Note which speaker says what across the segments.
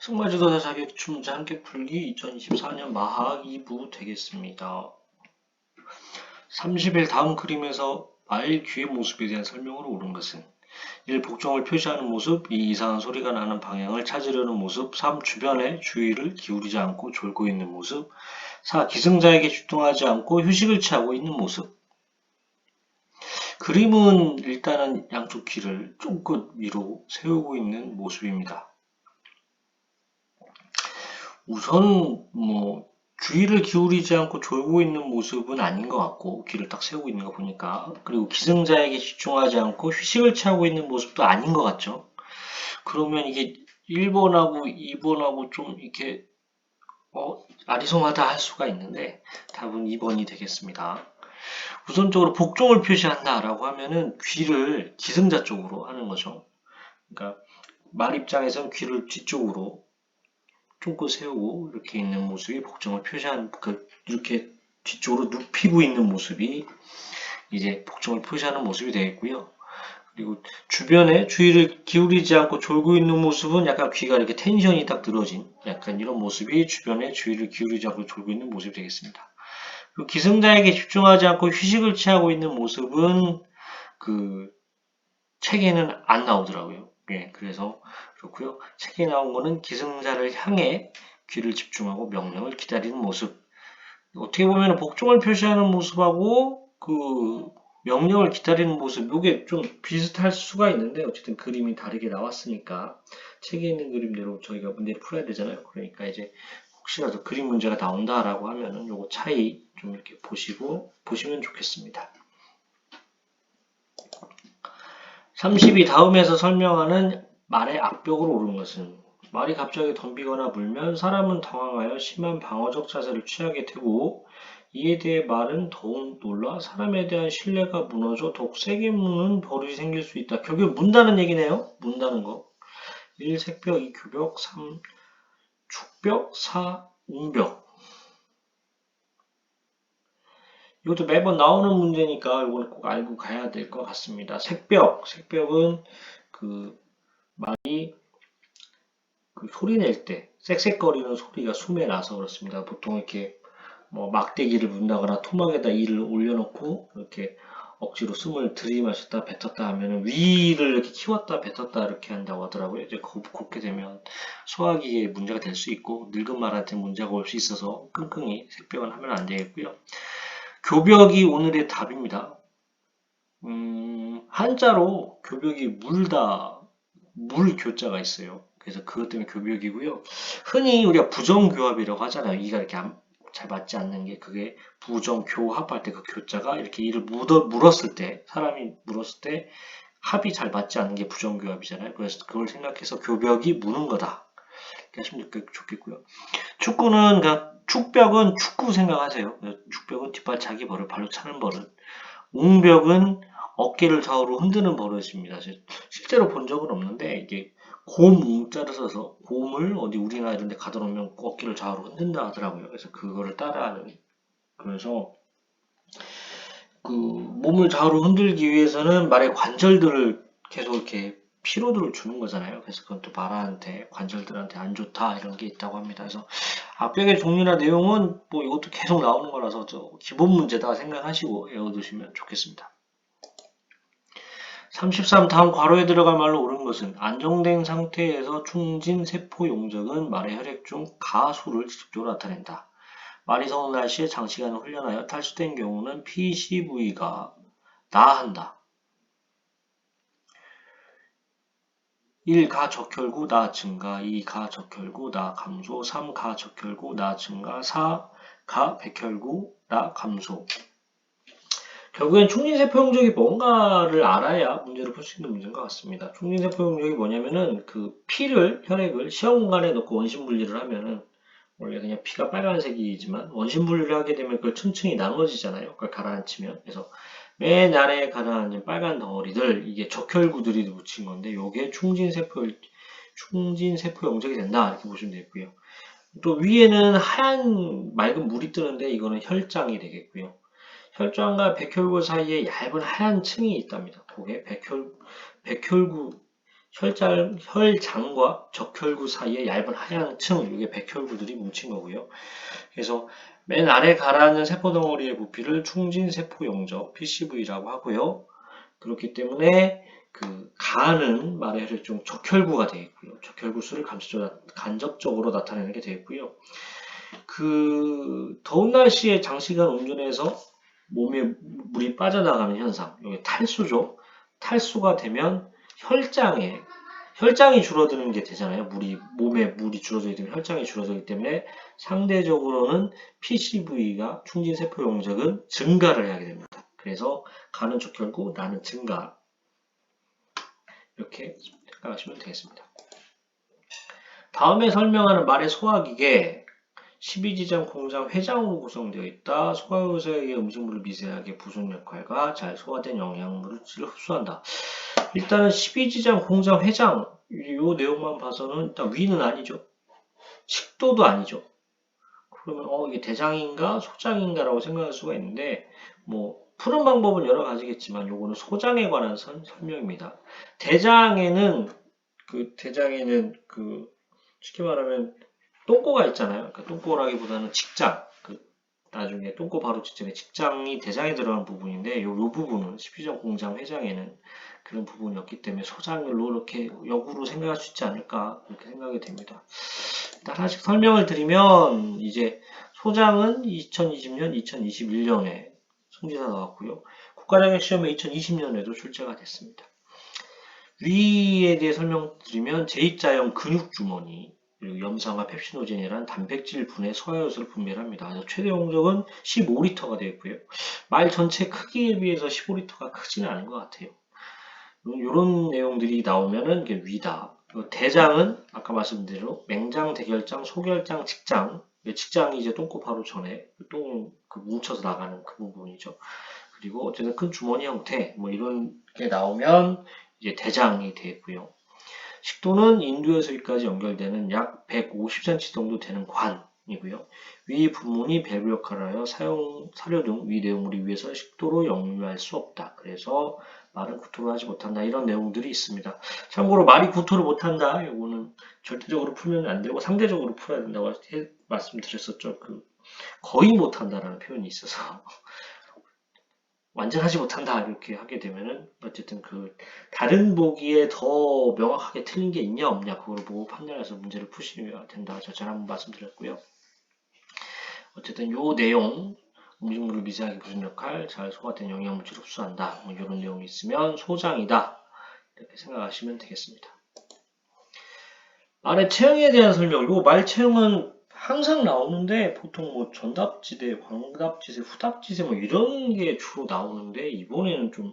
Speaker 1: 승마지도사 자격증 문제 함께 풀기 2024년 마학 2부 되겠습니다. 30일 다음 그림에서 말 귀의 모습에 대한 설명으로 옳은 것은 1. 복종을 표시하는 모습 2. 이상한 소리가 나는 방향을 찾으려는 모습 3. 주변에 주의를 기울이지 않고 졸고 있는 모습 4. 기승자에게 집중하지 않고 휴식을 취하고 있는 모습 그림은 일단은 양쪽 귀를 쫑긋 위로 세우고 있는 모습입니다. 우선 뭐 주의를 기울이지 않고 졸고 있는 모습은 아닌 것 같고 귀를 딱 세우고 있는 거 보니까 그리고 기승자에게 집중하지 않고 휴식을 취하고 있는 모습도 아닌 것 같죠. 그러면 이게 1번하고 2번하고 좀 이렇게 어, 아리송하다 할 수가 있는데 답은 2번이 되겠습니다. 우선적으로 복종을 표시한다 라고 하면은 귀를 기승자 쪽으로 하는 거죠. 그러니까 말 입장에선 귀를 뒤쪽으로 쫑긋 세우고 이렇게 있는 모습이 복종을 표시하는 그 이렇게 뒤쪽으로 눕히고 있는 모습이 이제 복종을 표시하는 모습이 되겠고요. 그리고 주변에 주의를 기울이지 않고 졸고 있는 모습은 약간 귀가 이렇게 텐션이 딱 늘어진 약간 이런 모습이 주변에 주의를 기울이지 않고 졸고 있는 모습이 되겠습니다. 그리고 기승자에게 집중하지 않고 휴식을 취하고 있는 모습은 그 책에는 안 나오더라고요. 예, 그래서 그렇고요. 책에 나온 거는 기승자를 향해 귀를 집중하고 명령을 기다리는 모습. 어떻게 보면 복종을 표시하는 모습하고 그 명령을 기다리는 모습, 이게 좀 비슷할 수가 있는데 어쨌든 그림이 다르게 나왔으니까 책에 있는 그림대로 저희가 문제를 풀어야 되잖아요. 그러니까 이제 혹시라도 그림 문제가 나온다라고 하면은 요거 차이 좀 이렇게 보시고 보시면 좋겠습니다. 30이 다음에서 설명하는 말의 악벽으로 오른 것은 말이 갑자기 덤비거나 물면 사람은 당황하여 심한 방어적 자세를 취하게 되고 이에 대해 말은 더욱 놀라 사람에 대한 신뢰가 무너져 더욱 세게 무는 버릇이 생길 수 있다. 결국 문다는 얘기네요. 문다는 거. 1. 색벽, 2. 교벽, 3. 축벽, 4. 웅벽. 이것도 매번 나오는 문제니까 이걸 꼭 알고 가야 될 것 같습니다. 색벽, 색벽은 그 말이 그 소리 낼 때 쌕쌕거리는 소리가 숨에 나서 그렇습니다. 보통 이렇게 뭐 막대기를 문다거나 토막에다 이를 올려놓고 이렇게 억지로 숨을 들이마셨다 뱉었다 하면 위를 이렇게 키웠다 뱉었다 이렇게 한다고 하더라고요. 이제 곱게 되면 소화기에 문제가 될 수 있고 늙은 말한테 문제가 올 수 있어서 끙끙이 색벽은 하면 안 되겠고요. 교벽이 오늘의 답입니다. 음, 한자로 교벽이 물다 물 교자가 있어요. 그래서 그것 때문에 교벽이고요. 흔히 우리가 부정교합이라고 하잖아요. 이가 이렇게 잘 맞지 않는 게 그게 부정교합할 때 그 교자가 이렇게 이를 묻어, 물었을 때 사람이 물었을 때 합이 잘 맞지 않는 게 부정교합이잖아요. 그래서 그걸 생각해서 교벽이 무는 거다. 이렇게 하시면 좋겠고요. 축구는 그러니까 축벽은 축구 생각하세요. 축벽은 뒷발 자기 버릇, 발로 차는 버릇. 웅벽은 어깨를 좌우로 흔드는 버릇입니다. 실제로 본 적은 없는데 이게 곰 웅자를 써서 곰을 어디 우리나라 이런 데 가둬 놓으면 어깨를 좌우로 흔든다 하더라고요. 그래서 그거를 따라하는 그래서 그 몸을 좌우로 흔들기 위해서는 말의 관절들을 계속 이렇게 피로도를 주는 거잖아요. 그래서 그건 또 말한테 관절들한테 안 좋다 이런 게 있다고 합니다. 그래서 압벽의 종류나 내용은 뭐 이것도 계속 나오는 거라서 저 기본 문제다 생각하시고 외워두시면 좋겠습니다. 33 다음 괄호에 들어갈 말로 옳은 것은 안정된 상태에서 충진 세포 용적은 말의 혈액 중 가수를 직접적으로 나타낸다. 말이 서운할 시에 장시간 훈련하여 탈수된 경우는 PCV가 나한다. 1가 적혈구 나 증가, 2가 적혈구 나 감소, 3가 적혈구 나 증가, 4가 백혈구 나 감소. 결국엔 충진세포 용적이 뭔가를 알아야 문제를 풀 수 있는 문제인 것 같습니다. 충진세포 용적이 뭐냐면은 그 피를, 혈액을 시험 공간에 넣고 원심 분리를 하면은 원래 그냥 피가 빨간색이지만 원심 분리를 하게 되면 그걸 층층이 나눠지잖아요. 그걸 가라앉히면. 그래서 맨 아래에 가라앉은 빨간 덩어리들 이게 적혈구들이 묻힌 건데 요게 충진세포 충진세포 용적이 된다 이렇게 보시면 되고요. 또 위에는 하얀 맑은 물이 뜨는데 이거는 혈장이 되겠고요. 혈장과 백혈구 사이에 얇은 하얀 층이 있답니다. 그게 백혈, 백혈구 혈장, 혈장과 적혈구 사이에 얇은 하얀 층, 이게 백혈구들이 뭉친 거고요. 그래서 맨 아래 가라앉은 세포 덩어리의 부피를 충진 세포용적 PCV라고 하고요. 그렇기 때문에 그 간은 말의 혈액중 적혈구가 되어 있고요. 적혈구 수를 간접적으로 나타내는 게 되어 있고요. 그 더운 날씨에 장시간 운전해서 몸에 물이 빠져나가는 현상, 여기 탈수죠. 탈수가 되면 혈장에 혈장이 줄어드는 게 되잖아요. 물이 몸에 물이 줄어들기 때문에 혈장이 줄어들기 때문에 상대적으로는 PCV가 충진 세포 용적은 증가를 하게 됩니다. 그래서 간은 적혈구, 나는 증가 이렇게 생각하시면 되겠습니다. 다음에 설명하는 말의 소화기계 12지장 공장 회장으로 구성되어 있다. 소화요소에게 음식물을 미세하게 부순 역할과 잘 소화된 영양물을 흡수한다. 일단은 12지장 공장 회장 이 내용만 봐서는 일단 위는 아니죠. 식도도 아니죠. 그러면 어 이게 대장인가 소장인가라고 생각할 수가 있는데 뭐 푸는 방법은 여러 가지겠지만 요거는 소장에 관한 선, 설명입니다. 대장에는 그 대장에는 그 쉽게 말하면 똥꼬가 있잖아요. 그러니까 똥꼬라기보다는 직장. 그 나중에 똥꼬 바로 직전에 직장이 대장에 들어가는 부분인데 요, 요 부분은 십시장 공장 회장에는 그런 부분이었기 때문에 소장으로 이렇게 역으로 생각할 수 있지 않을까 그렇게 생각이 됩니다. 일단 하나씩 설명을 드리면 이제 소장은 2020년, 2021년에 승진사 나왔고요. 국가장애 시험에 2020년에도 출제가 됐습니다. 위에 대해 설명드리면 제2자형 근육주머니 그리고 염산과 펩시노젠이라는 단백질 분해 소화효소를 분배합니다. 그래서 최대 용적은 15리터가 되어 있고요. 말 전체 크기에 비해서 15리터가 크지는 않은 것 같아요. 이런 내용들이 나오면은 이게 위다. 대장은 아까 말씀드린 대로 맹장, 대결장, 소결장, 직장. 직장이 이제 똥꼬 바로 전에 똥 그 뭉쳐서 나가는 그 부분이죠. 그리고 어쨌든 큰 주머니 형태 뭐 이런 게 나오면 이제 대장이 되고요. 식도는 인두에서 위까지 연결되는 약 150cm 정도 되는 관이고요. 위 부문이 밸브 역할을 하여 사용, 사료 등 위 내용물이 위에서 식도로 역류할 수 없다. 그래서 말은 구토를 하지 못한다. 이런 내용들이 있습니다. 참고로 말이 구토를 못한다. 이거는 절대적으로 풀면 안 되고 상대적으로 풀어야 된다고 말씀드렸었죠. 그 거의 못한다라는 표현이 있어서 완전 하지 못한다 이렇게 하게 되면은 어쨌든 그 다른 보기에 더 명확하게 틀린 게 있냐 없냐 그걸 보고 판단해서 문제를 푸시면 된다. 저 전에 한번 말씀드렸고요. 어쨌든 요 내용 음식물을 미세하게 부순 역할, 잘 소화된 영양물질을 흡수한다. 뭐 이런 내용이 있으면 소장이다. 이렇게 생각하시면 되겠습니다. 말의 체형에 대한 설명. 요말 체형은 항상 나오는데 보통 뭐 전답지대, 광답지대, 후답지대 뭐 이런 게 주로 나오는데 이번에는 좀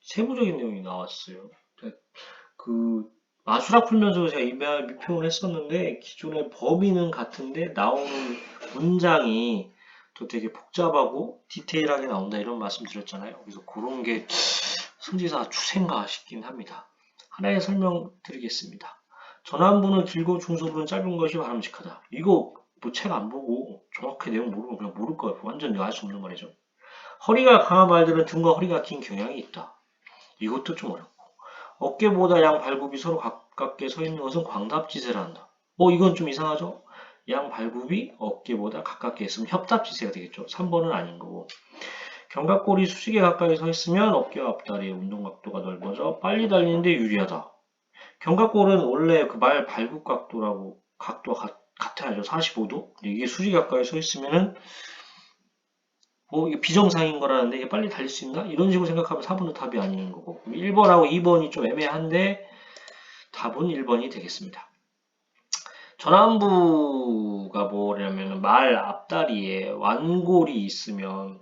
Speaker 1: 세부적인 내용이 나왔어요. 그 마수락 풀면서 제가 이메일 미표를 했었는데 기존의 범위는 같은데 나오는 문장이 또 되게 복잡하고 디테일하게 나온다 이런 말씀 드렸잖아요. 그래서 그런 게 승지사 추세인가 싶긴 합니다. 하나의 설명 드리겠습니다. 전환부는 길고 중소부는 짧은 것이 바람직하다. 이거 뭐 책 안 보고 정확히 내용 모르면 그냥 모를 거예요. 완전히 알수 없는 말이죠. 허리가 강한 말들은 등과 허리가 긴 경향이 있다. 이것도 좀 어렵고. 어깨보다 양 발굽이 서로 가깝게 서 있는 것은 광답지세를 한다. 뭐 이건 좀 이상하죠? 양 발굽이 어깨보다 가깝게 있으면 협답지세가 되겠죠. 3번은 아닌 거고. 견갑골이 수직에 가까이 서 있으면 어깨와 앞다리의 운동 각도가 넓어져 빨리 달리는데 유리하다. 견갑골은 원래 그 말 발굽 각도라고 각도가 같, 같아야죠. 45도. 이게 수직 가까이 서 있으면은 뭐 이게 비정상인 거라는데 이게 빨리 달릴 수 있나? 이런 식으로 생각하면 4번은 답이 아닌 거고 1번하고 2번이 좀 애매한데 답은 1번이 되겠습니다. 전환부가 뭐냐면 말 앞다리에 완골이 있으면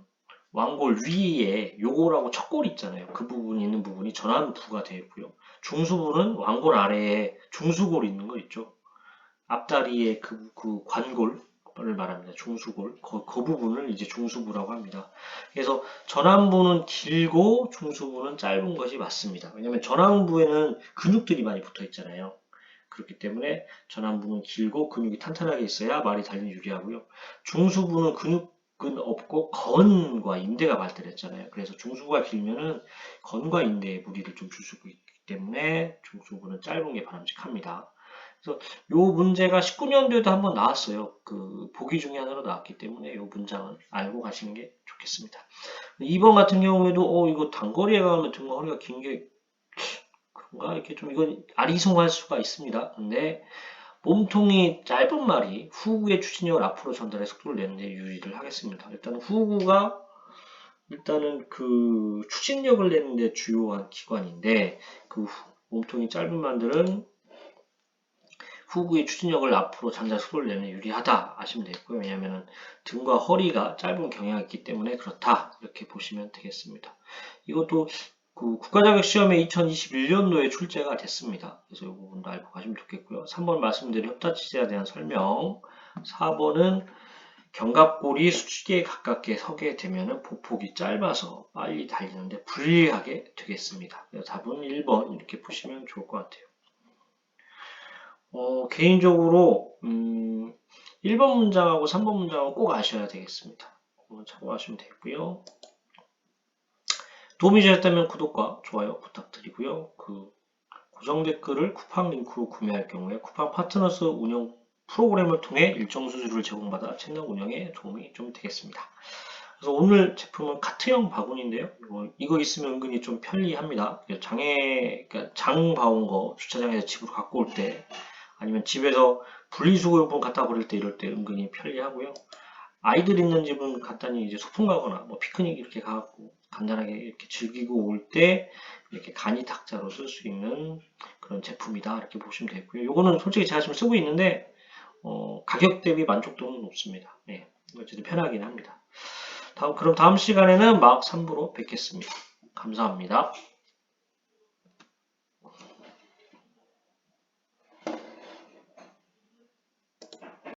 Speaker 1: 완골 위에 요골하고 척골이 있잖아요. 그 부분이 있는 부분이 전환부가 되어 있고요. 중수부는 완골 아래에 중수골이 있는 거 있죠. 앞다리에 그, 그 관골을 말합니다. 중수골. 그, 그 부분을 이제 중수부라고 합니다. 그래서 전환부는 길고 중수부는 짧은 것이 맞습니다. 왜냐하면 전환부에는 근육들이 많이 붙어 있잖아요. 그렇기 때문에 전환부는 길고 근육이 탄탄하게 있어야 말이 달리기 유리하고요. 중수부는 근육은 없고 건과 인대가 발달했잖아요. 그래서 중수부가 길면은 건과 인대에 무리를 좀 줄 수 때문에 중수부는 짧은 게 바람직합니다. 그래서 요 문제가 19년도에도 한번 나왔어요. 그 보기 중에 하나로 나왔기 때문에 요 문장은 알고 가시는 게 좋겠습니다. 2번 같은 경우에도 어 이거 단거리에 가면 등과 허리가 긴 게 그런가 이렇게 좀 이건 아리송할 수가 있습니다. 근데 몸통이 짧은 말이 후구의 추진력을 앞으로 전달해 속도를 내는데 유의를 하겠습니다. 일단 후구가 일단은 그 추진력을 내는데 주요한 기관인데 그 후- 몸통이 짧은 말들은 후구의 추진력을 앞으로 속도를 내는 유리하다 하시면 되겠고요. 왜냐하면 등과 허리가 짧은 경향이 있기 때문에 그렇다 이렇게 보시면 되겠습니다. 이것도 그 국가자격 시험에 2021년도에 출제가 됐습니다. 그래서 이 부분도 알고 가시면 좋겠고요. 3번 말씀드린 협자치제에 대한 설명 4번은 견갑골이 수직에 가깝게 서게 되면 보폭이 짧아서 빨리 달리는데 불리하게 되겠습니다. 그래서 답은 1번 이렇게 보시면 좋을 것 같아요. 어, 개인적으로 음, 1번 문장하고 3번 문장은 꼭 아셔야 되겠습니다. 어, 참고하시면 되고요. 도움이 되셨다면 구독과 좋아요 부탁드리고요. 그 고정 댓글을 쿠팡 링크로 구매할 경우에 쿠팡 파트너스 운영 프로그램을 통해 일정 수수료를 제공받아 채널 운영에 도움이 좀 되겠습니다. 그래서 오늘 제품은 카트형 바구니인데요. 이거, 이거 있으면 은근히 좀 편리합니다. 장에 그러니까 장 봐온 거 주차장에서 집으로 갖고 올 때 아니면 집에서 분리수거용품 갖다 버릴 때 이럴 때 은근히 편리하고요. 아이들 있는 집은 간단히 이제 소풍 가거나 뭐 피크닉 이렇게 가갖고 간단하게 이렇게 즐기고 올 때 이렇게 간이 탁자로 쓸 수 있는 그런 제품이다 이렇게 보시면 되고요. 요거는 솔직히 제가 지금 쓰고 있는데 어, 가격 대비 만족도는 높습니다. 네, 어쨌든 편하긴 합니다. 다음 그럼 다음 시간에는 막 3부로 뵙겠습니다. 감사합니다.